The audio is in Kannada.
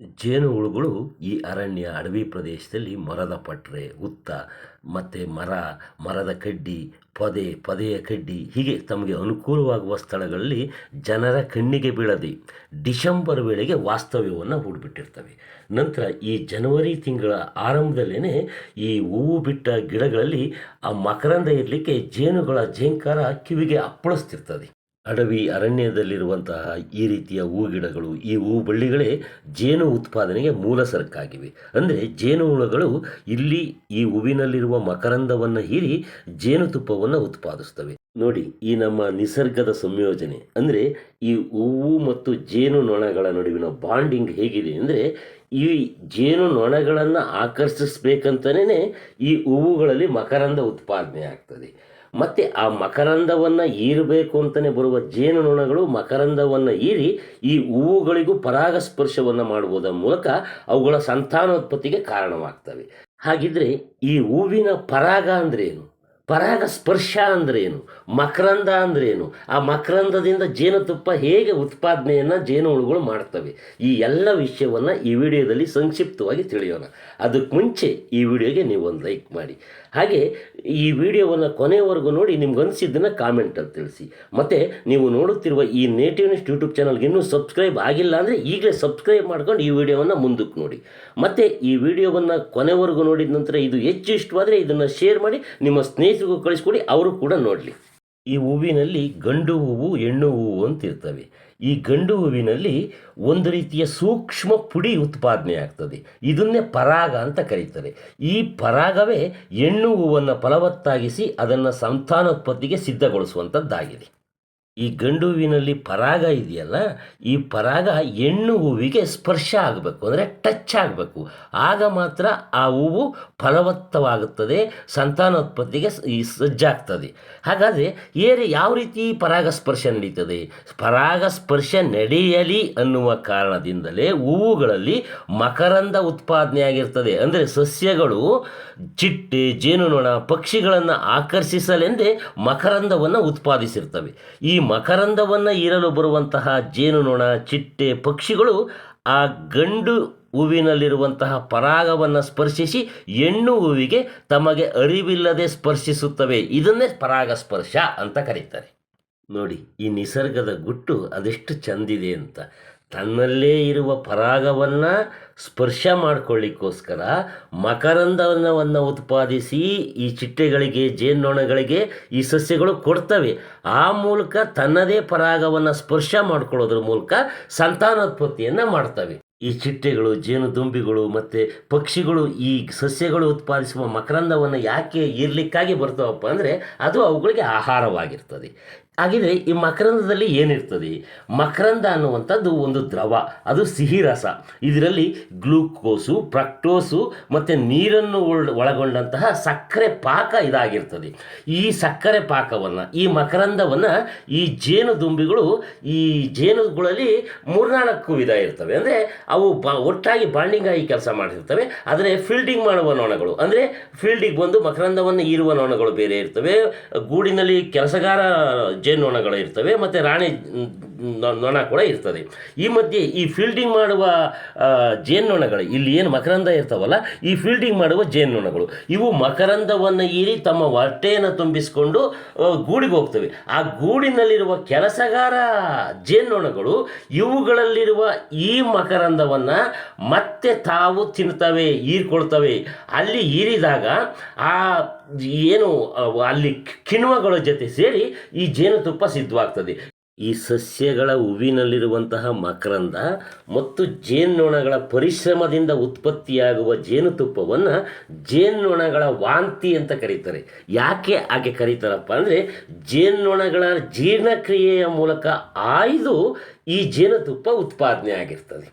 ಜೇನುಹುಳುಗಳು ಈ ಅರಣ್ಯ ಅಡವಿ ಪ್ರದೇಶದಲ್ಲಿ ಮರದ ಪಟ್ರೆ, ಉತ್ತ ಮತ್ತು ಮರ, ಮರದ ಕಡ್ಡಿ, ಪೊದೆ, ಪೊದೆಯ ಕಡ್ಡಿ ಹೀಗೆ ತಮಗೆ ಅನುಕೂಲವಾಗುವ ಸ್ಥಳಗಳಲ್ಲಿ ಜನರ ಕಣ್ಣಿಗೆ ಬೀಳದೆ ಡಿಸೆಂಬರ್ ವೇಳೆಗೆ ವಾಸ್ತವ್ಯವನ್ನು ಹೂಡಿಬಿಟ್ಟಿರ್ತವೆ. ನಂತರ ಈ ಜನವರಿ ತಿಂಗಳ ಆರಂಭದಲ್ಲೇ ಈ ಹೂವು ಬಿಟ್ಟ ಗಿಡಗಳಲ್ಲಿ ಆ ಮಕರಂದ ಇರಲಿಕ್ಕೆ ಜೇನುಗಳ ಜೇಂಕಾರ ಕಿವಿಗೆ ಅಪ್ಪಳಿಸ್ತಿರ್ತದೆ. ಅಡವಿ ಅರಣ್ಯದಲ್ಲಿರುವಂತಹ ಈ ರೀತಿಯ ಹೂ ಗಿಡಗಳು, ಈ ಹೂ ಬಳ್ಳಿಗಳೇ ಜೇನು ಉತ್ಪಾದನೆಗೆ ಮೂಲ ಸರಕಾಗಿವೆ. ಅಂದರೆ ಜೇನುಹುಳುಗಳು ಇಲ್ಲಿ ಈ ಹೂವಿನಲ್ಲಿರುವ ಮಕರಂದವನ್ನು ಹೀರಿ ಜೇನುತುಪ್ಪವನ್ನು ಉತ್ಪಾದಿಸ್ತವೆ ನೋಡಿ, ಈ ನಮ್ಮ ನಿಸರ್ಗದ ಸಂಯೋಜನೆ. ಅಂದರೆ ಈ ಹೂವು ಮತ್ತು ಜೇನು ನೊಣಗಳ ನಡುವಿನ ಬಾಂಡಿಂಗ್ ಹೇಗಿದೆ ಅಂದರೆ ಈ ಜೇನು ನೊಣಗಳನ್ನು ಆಕರ್ಷಿಸ್ಬೇಕಂತಲೇ ಈ ಹೂವುಗಳಲ್ಲಿ ಮಕರಂದ ಉತ್ಪಾದನೆ ಆಗ್ತದೆ. ಮತ್ತು ಆ ಮಕರಂದವನ್ನು ಈರಬೇಕು ಅಂತಲೇ ಬರುವ ಜೇನುನೊಣಗಳು ಮಕರಂದವನ್ನು ಈರಿ ಈ ಹೂವುಗಳಿಗೂ ಪರಾಗಸ್ಪರ್ಶವನ್ನು ಮಾಡುವುದರ ಮೂಲಕ ಅವುಗಳ ಸಂತಾನೋತ್ಪತ್ತಿಗೆ ಕಾರಣವಾಗ್ತವೆ. ಹಾಗಿದ್ರೆ ಈ ಹೂವಿನ ಪರಾಗ ಅಂದ್ರೇನು? ಪರಾಗ ಸ್ಪರ್ಶ ಅಂದ್ರೇನು? ಮಕರಂದ ಅಂದ್ರೇನು? ಆ ಮಕರಂದದಿಂದ ಜೇನುತುಪ್ಪ ಹೇಗೆ ಉತ್ಪಾದನೆಯನ್ನು ಜೇನುಹುಳುಗಳು ಮಾಡ್ತವೆ? ಈ ಎಲ್ಲ ವಿಷಯವನ್ನು ಈ ವಿಡಿಯೋದಲ್ಲಿ ಸಂಕ್ಷಿಪ್ತವಾಗಿ ತಿಳಿಯೋಣ. ಅದಕ್ಕೆ ಮುಂಚೆ ಈ ವಿಡಿಯೋಗೆ ನೀವು ಒಂದು ಲೈಕ್ ಮಾಡಿ. ಹಾಗೆ ಈ ವಿಡಿಯೋವನ್ನು ಕೊನೆಯವರೆಗೂ ನೋಡಿ ನಿಮ್ಗೆ ಅನಿಸಿದ್ದನ್ನು ಕಾಮೆಂಟಲ್ಲಿ ತಿಳಿಸಿ. ಮತ್ತು ನೀವು ನೋಡುತ್ತಿರುವ ಈ ನೇಟಿವ್ನಿಸ್ಟ್ ಯೂಟ್ಯೂಬ್ ಚಾನಲ್ಗೆ ಇನ್ನೂ ಸಬ್ಸ್ಕ್ರೈಬ್ ಆಗಿಲ್ಲ ಅಂದರೆ ಈಗಲೇ ಸಬ್ಸ್ಕ್ರೈಬ್ ಮಾಡ್ಕೊಂಡು ಈ ವಿಡಿಯೋವನ್ನು ಮುಂದಕ್ಕೆ ನೋಡಿ. ಮತ್ತು ಈ ವಿಡಿಯೋವನ್ನು ಕೊನೆವರೆಗೂ ನೋಡಿದ ನಂತರ ಇದು ಹೆಚ್ಚು ಇಷ್ಟವಾದರೆ ಇದನ್ನು ಶೇರ್ ಮಾಡಿ, ನಿಮ್ಮ ಸ್ನೇಹಿತರಿಗೂ ಕಳಿಸ್ಕೊಡಿ, ಅವರು ಕೂಡ ನೋಡಲಿ. ಈ ಹೂವಿನಲ್ಲಿ ಗಂಡು ಹೂವು, ಹೆಣ್ಣು ಹೂವು ಅಂತ ಇರ್ತವೆ ಈ ಗಂಡು ಹೂವಿನಲ್ಲಿ ಒಂದು ರೀತಿಯ ಸೂಕ್ಷ್ಮ ಪುಡಿ ಉತ್ಪಾದನೆ ಆಗ್ತದೆ. ಇದನ್ನೇ ಪರಾಗ ಅಂತ ಕರೀತಾರೆ. ಈ ಪರಾಗವೇ ಹೆಣ್ಣು ಹೂವನ್ನು ಫಲವತ್ತಾಗಿಸಿ ಅದನ್ನು ಸಂತಾನೋತ್ಪತ್ತಿಗೆ ಸಿದ್ಧಗೊಳಿಸುವಂಥದ್ದಾಗಿದೆ ಈ ಗಂಡು ಹೂವಿನಲ್ಲಿ ಪರಾಗ ಇದೆಯಲ್ಲ, ಈ ಪರಾಗ ಹೆಣ್ಣು ಹೂವಿಗೆ ಸ್ಪರ್ಶ ಆಗಬೇಕು, ಅಂದರೆ ಟಚ್ ಆಗಬೇಕು. ಆಗ ಮಾತ್ರ ಆ ಹೂವು ಫಲವತ್ತವಾಗುತ್ತದೆ, ಸಂತಾನೋತ್ಪತ್ತಿಗೆ ಈ ಸಜ್ಜಾಗ್ತದೆ. ಹಾಗಾದರೆ ಏರಿ ಯಾವ ರೀತಿ ಪರಾಗಸ್ಪರ್ಶ ನಡೀತದೆ? ಪರಾಗಸ್ಪರ್ಶ ನಡೆಯಲಿ ಅನ್ನುವ ಕಾರಣದಿಂದಲೇ ಹೂವುಗಳಲ್ಲಿ ಮಕರಂದ ಉತ್ಪಾದನೆ ಆಗಿರ್ತದೆ. ಅಂದರೆ ಸಸ್ಯಗಳು ಚಿಟ್ಟೆ, ಜೇನುನೊಣ, ಪಕ್ಷಿಗಳನ್ನು ಆಕರ್ಷಿಸಲೆಂದೇ ಮಕರಂದವನ್ನು ಉತ್ಪಾದಿಸಿರ್ತವೆ. ಈ ಮಕರಂದವನ್ನು ಇರಲು ಬರುವಂತಹ ಜೇನುನೊಣ, ಚಿಟ್ಟೆ, ಪಕ್ಷಿಗಳು ಆ ಗಂಡು ಹೂವಿನಲ್ಲಿರುವಂತಹ ಪರಾಗವನ್ನು ಸ್ಪರ್ಶಿಸಿ ಹೆಣ್ಣು ಹೂವಿಗೆ ತಮಗೆ ಅರಿವಿಲ್ಲದೆ ಸ್ಪರ್ಶಿಸುತ್ತವೆ. ಇದನ್ನೇ ಪರಾಗಸ್ಪರ್ಶ ಅಂತ ಕರೀತಾರೆ. ನೋಡಿ, ಈ ನಿಸರ್ಗದ ಗುಟ್ಟು ಅದೆಷ್ಟು ಚಂದಿದೆ ಅಂತ. ತನ್ನಲ್ಲೇ ಇರುವ ಪರಾಗವನ್ನು ಸ್ಪರ್ಶ ಮಾಡಿಕೊಳ್ಳಿಕ್ಕೋಸ್ಕರ ಮಕರಂದವನ್ನು ಉತ್ಪಾದಿಸಿ ಈ ಚಿಟ್ಟೆಗಳಿಗೆ, ಜೇನ್ನೊಣಗಳಿಗೆ ಈ ಸಸ್ಯಗಳು ಕೊಡ್ತವೆ. ಆ ಮೂಲಕ ತನ್ನದೇ ಪರಾಗವನ್ನು ಸ್ಪರ್ಶ ಮಾಡ್ಕೊಳ್ಳೋದ್ರ ಮೂಲಕ ಸಂತಾನೋತ್ಪತ್ತಿಯನ್ನು ಮಾಡ್ತವೆ. ಈ ಚಿಟ್ಟೆಗಳು, ಜೇನುದುಂಬಿಗಳು ಮತ್ತು ಪಕ್ಷಿಗಳು ಈ ಸಸ್ಯಗಳು ಉತ್ಪಾದಿಸುವ ಮಕರಂದವನ್ನು ಯಾಕೆ ಇರಲಿಕ್ಕಾಗಿ ಬರ್ತವಪ್ಪ ಅಂದರೆ ಅದು ಅವುಗಳಿಗೆ ಆಹಾರವಾಗಿರ್ತದೆ. ಹಾಗಿದ್ರೆ ಈ ಮಕರಂದದಲ್ಲಿ ಏನಿರ್ತದೆ? ಮಕರಂದ ಅನ್ನುವಂಥದ್ದು ಒಂದು ದ್ರವ, ಅದು ಸಿಹಿ ರಸ. ಇದರಲ್ಲಿ ಗ್ಲೂಕೋಸು ಪ್ರಕ್ಟೋಸು ಮತ್ತು ನೀರನ್ನು ಒಳಗೊಂಡಂತಹ ಸಕ್ಕರೆ ಪಾಕ ಇದಾಗಿರ್ತದೆ. ಈ ಸಕ್ಕರೆ ಪಾಕವನ್ನು, ಈ ಮಕರಂದವನ್ನು ಈ ಜೇನುದುಂಬಿಗಳು, ಈ ಜೇನುಗಳಲ್ಲಿ ಮೂರ್ನಾಲ್ಕು ವಿಧ ಇರ್ತವೆ. ಅಂದರೆ ಅವು ಬಾ, ಒಟ್ಟಾಗಿ ಬಾಂಡಿಂಗ್ ಆಗಿ ಕೆಲಸ ಮಾಡಿರ್ತವೆ ಆದರೆ ಫೀಲ್ಡಿಂಗ್ ಮಾಡುವ ನೊಣಗಳು, ಅಂದರೆ ಫೀಲ್ಡಿಗೆ ಬಂದು ಮಕರಂದವನ್ನು ಈರುವ ನೊಣಗಳು ಬೇರೆ ಇರ್ತವೆ. ಗೂಡಿನಲ್ಲಿ ಕೆಲಸಗಾರ ಜೇನ್ನೊಣಗಳು ಇರ್ತವೆ ಮತ್ತು ರಾಣಿ ನೊಣ ಕೂಡ ಇರ್ತದೆ. ಈ ಮಧ್ಯೆ ಈ ಫೀಲ್ಡಿಂಗ್ ಮಾಡುವ ಜೇನುನೊಣಗಳು ಇಲ್ಲಿ ಏನು ಮಕರಂದ ಇರ್ತಾವಲ್ಲ, ಈ ಫೀಲ್ಡಿಂಗ್ ಮಾಡುವ ಜೇನ್ನೊಣಗಳು ಇವು ಮಕರಂದವನ್ನು ಹೀರಿ ತಮ್ಮ ಹೊಟ್ಟೆಯನ್ನು ತುಂಬಿಸಿಕೊಂಡು ಗೂಡಿಗೆ ಹೋಗ್ತವೆ. ಆ ಗೂಡಿನಲ್ಲಿರುವ ಕೆಲಸಗಾರ ಜೇನ್ನೊಣಗಳು ಇವುಗಳಲ್ಲಿರುವ ಈ ಮಕರಂದವನ್ನು ಮತ್ತೆ ತಾವು ತಿಂತವೆ ಹೀರ್ಕೊಳ್ತವೆ. ಅಲ್ಲಿ ಹೀರಿದಾಗ, ಆ, ಏನು ಅಲ್ಲಿ ಕಿಣ್ವಗಳ ಜೊತೆ ಸೇರಿ ಈ ಜೇನುತುಪ್ಪ ಸಿದ್ಧವಾಗ್ತದೆ. ಈ ಸಸ್ಯಗಳ ಹೂವಿನಲ್ಲಿರುವಂತಹ ಮಕರಂದ ಮತ್ತು ಜೇನ್ನೊಣಗಳ ಪರಿಶ್ರಮದಿಂದ ಉತ್ಪತ್ತಿಯಾಗುವ ಜೇನುತುಪ್ಪವನ್ನು ಜೇನ್ನೊಣಗಳ ವಾಂತಿ ಅಂತ ಕರೀತಾರೆ. ಯಾಕೆ ಹಾಗೆ ಕರೀತಾರಪ್ಪ ಅಂದರೆ ಜೇನ್ನೊಣಗಳ ಜೀರ್ಣಕ್ರಿಯೆಯ ಮೂಲಕ ಆಯ್ದು ಈ ಜೇನುತುಪ್ಪ ಉತ್ಪಾದನೆ ಆಗಿರ್ತದೆ.